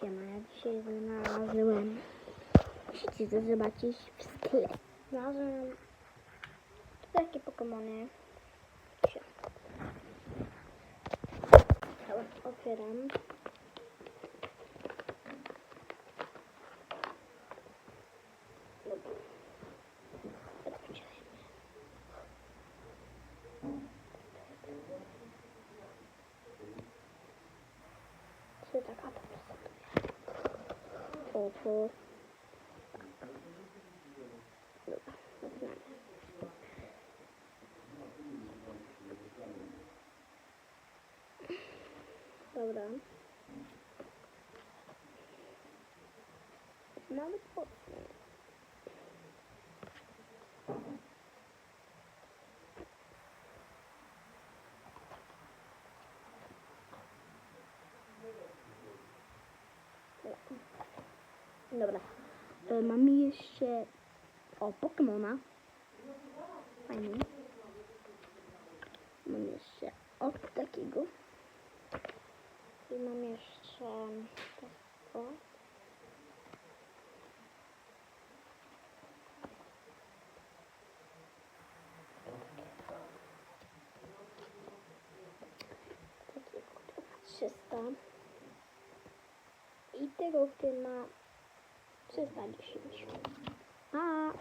Siema, ja dzisiaj znalazłem. Musicie to zobaczyć w sklepie. Znalazłem takie Pokemony. Otwieram. Dobra. Otwieramy. Co taka awful. Look, that's nice. Well another pot. Dobra. E, Mamy jeszcze o Pokemona. Fajnie. Mam jeszcze od takiego. I mam jeszcze o. Takiego, który ma 300. I tego, który ma 310. A.